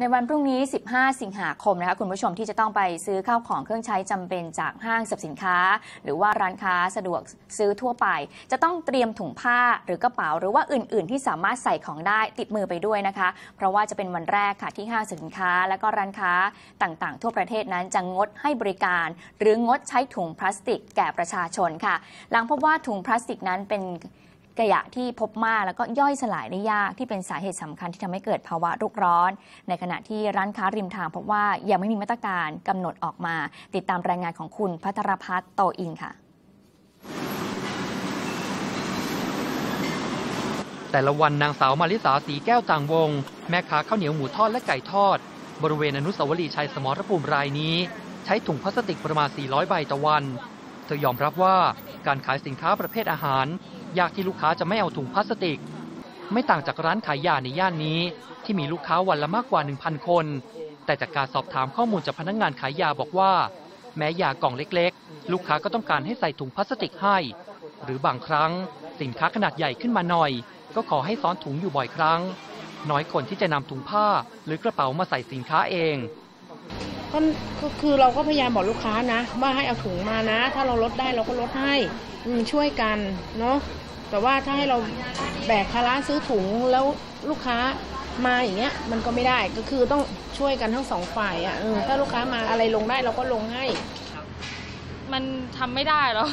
ในวันพรุ่งนี้ 15 สิงหาคมนะคะคุณผู้ชมที่จะต้องไปซื้อข้าวของเครื่องใช้จำเป็นจากห้างสรรพสินค้า หรือว่าร้านค้าสะดวกซื้อทั่วไป จะต้องเตรียมถุงผ้าหรือกระเป๋า หรือว่าอื่น ๆ ที่สามารถใส่ของได้ติดมือไปด้วยนะคะ เพราะว่าจะเป็นวันแรกค่ะที่ห้างสรรพสินค้า และก็ร้านค้าต่าง ๆ ทั่วประเทศนั้นจะงดให้บริการ หรืองดใช้ถุงพลาสติกแก่ประชาชนค่ะ หลังพบว่าถุงพลาสติกนั้นเป็น ขยะที่พบมากแล้วก็ย่อยสลายได้ยากที่เป็นสาเหตุสำคัญที่ทำให้เกิดภาวะโรคร้อน ในขณะที่ร้านค้าริมทางพบว่ายังไม่มีมาตรการกำหนดออกมา ติดตามรายงานของคุณพัทรพัฒน์โตอินค่ะ แต่ละวันนางสาวมาริสาสีแก้วต่างวง แม่ค้าข้าวเหนียวหมูทอดและไก่ทอด บริเวณอนุสาวรีย์ชัยสมรภูมิรายนี้ ใช้ถุงพลาสติกประมาณ 400 ใบต่อวัน เธอยอมรับว่า การขายสินค้าประเภทอาหาร ยากที่ลูกค้าจะไม่เอาถุงพลาสติก ไม่ต่างจากร้านขายยาในย่านนี้ ที่มีลูกค้าวันละมากกว่า 1,000 คน แต่จากการสอบถามข้อมูลจากพนักงานขายยาบอกว่า แม้ยากล่องเล็กๆ ลูกค้าก็ต้องการให้ใส่ถุงพลาสติกให้ หรือบางครั้ง สินค้าขนาดใหญ่ขึ้นมาหน่อย ก็ขอให้ซ้อนถุงอยู่บ่อยครั้ง น้อยคนที่จะนำถุงผ้าหรือกระเป๋ามาใส่สินค้าเอง ก็คือเราก็พยายามบอกลูกค้านะว่าให้เอาถุงมานะ ถ้าเราลดได้เราก็ลดให้ช่วยกันเนาะแต่ว่าถ้าให้เราแบกภาระซื้อถุงแล้วลูกค้ามาอย่างเงี้ย มันก็ไม่ได้ก็คือต้องช่วยกันทั้งสองฝ่ายอะ่ะถ้าลูกค้ามาอะไรลงได้เราก็ลงให้ มันทำไม่ได้หรอ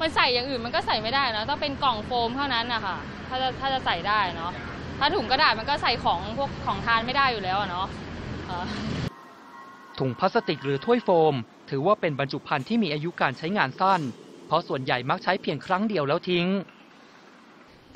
มันใส่อย่างอื่นมันก็ใส่ไม่ได้นะต้องเป็นกล่องโฟมเท่านั้นนะคะถ้าจะถ้าจะใส่ได้เนาะถ้าถุงกระดาษมันก็ใส่ของพวกของทานไม่ได้อยู่แล้วอะเนาะ ถุงพลาสติกหรือถ้วยโฟม ถือว่าเป็นบรรจุภัณฑ์ที่มีอายุการใช้งานสั้น เพราะส่วนใหญ่มักใช้เพียงครั้งเดียวแล้วทิ้ง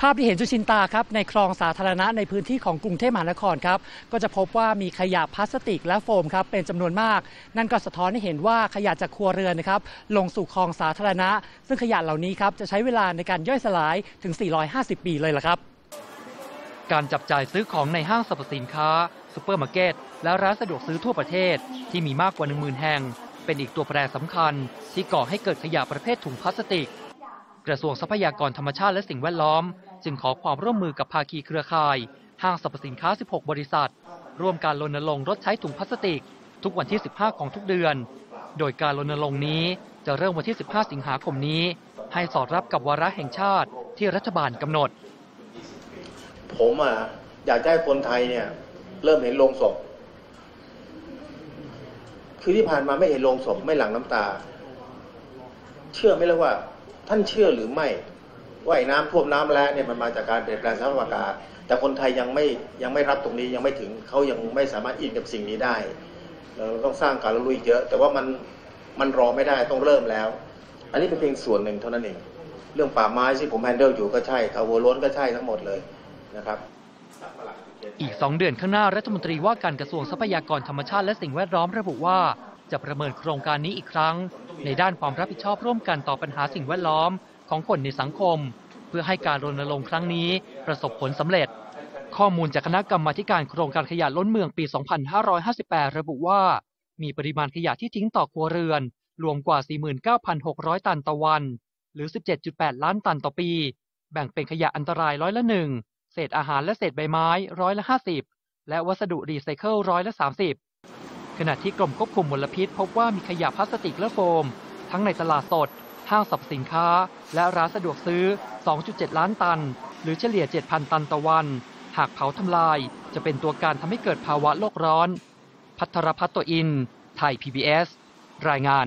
ภาพที่เห็นจุชินตาครับในคลองสาธารณะในพื้นที่ของกรุงเทพมหานครครับก็จะพบว่ามีขยะพลาสติกและโฟมครับเป็นจำนวนมาก นั่นก็สะท้อนให้เห็นว่าขยะจากครัวเรือนนะครับลงสู่คลองสาธารณะ ซึ่งขยะเหล่านี้ครับจะใช้เวลาในการย่อยสลายถึง 450 ปีเลยล่ะครับ การจับจ่ายซื้อของในห้างสรรพสินค้า ซูเปอร์มาร์เก็ต และร้านสะดวกซื้อทั่วประเทศที่มีมากกว่า 10,000 แห่ง เป็นอีกตัวแปรสำคัญ ที่ก่อให้เกิดขยะประเภทถุงพลาสติก กระทรวงทรัพยากรธรรมชาติและสิ่งแวดล้อม จึงขอความร่วมมือกับภาคีเครือข่าย ห้างสรรพสินค้า 16 บริษัท ร่วมการรณรงค์ลดใช้ถุงพลาสติก ทุกวันที่ 15 ของทุกเดือน โดยการรณรงค์นี้จะเริ่มวันที่ 15 สิงหาคมนี้ ให้สอดรับกับวาระแห่งชาติที่รัฐบาลกำหนด ผมอะอยากให้คนไทยเนี่ย เริ่มเห็นโลงศพ คือที่ผ่านมาไม่เห็นโลงศพไม่หลั่งน้ำตา เชื่อไหมล่ะว่า ท่านเชื่อหรือไม่ว่าไอ้น้ำท่วมน้ำแล้งเนี่ยมันมาจากการเปลี่ยนแปลงสภาพอากาศ แต่คนไทยยังไม่ยังไม่รับตรงนี้ยังไม่ถึงเขายังไม่สามารถอินกับสิ่งนี้ได้เราต้องสร้างการรู้อีกเยอะ แต่ว่ามันมันรอไม่ได้ต้องเริ่มแล้ว อันนี้เป็นเพียงส่วนหนึ่งเท่านั้นเอง เรื่องป่าไม้ที่ผมแฮนเดิลอยู่ก็ใช่คาวัวล้นก็ใช่ทั้งหมดเลยนะครับ อีก 2 เดือนข้างหน้ารัฐมนตรีว่าการกระทรวงทรัพยากรธรรมชาติและสิ่งแวดล้อมระบุว่า จะประเมินโครงการนี้อีกครั้ง ในด้านความรับผิดชอบร่วมกันต่อปัญหาสิ่งแวดล้อมของคนในสังคม เพื่อให้การรณรงค์ครั้งนี้ประสบผลสำเร็จ ข้อมูลจากคณะกรรมาการโครงการขยะล้นเมืองปี 2558 ระบุว่า มีปริมาณขยะที่ทิ้งต่อครัวเรือน รวมกว่า 49,600 ตันต่อวัน หรือ 17.8 ล้านตันต่อปี แบ่งเป็นขยะอันตรายร้อยละหนึ่ง เศษอาหารและเศษใบไม้ร้อยละ 50 และวัสดุรีไซเคิลร้อยละ 30 ขณะที่กรมควบคุมมลพิษ พบว่ามีขยะพลาสติกและโฟม ทั้งในตลาดสด ห้างสรรพสินค้า และร้านสะดวกซื้อ 2.7 ล้านตัน หรือเฉลี่ย 7,000 ตันต่อวัน หากเผาทำลาย จะเป็นตัวการทำให้เกิดภาวะโลกร้อน พัทรพัฒน์ตัวอิน ไทย PBS รายงาน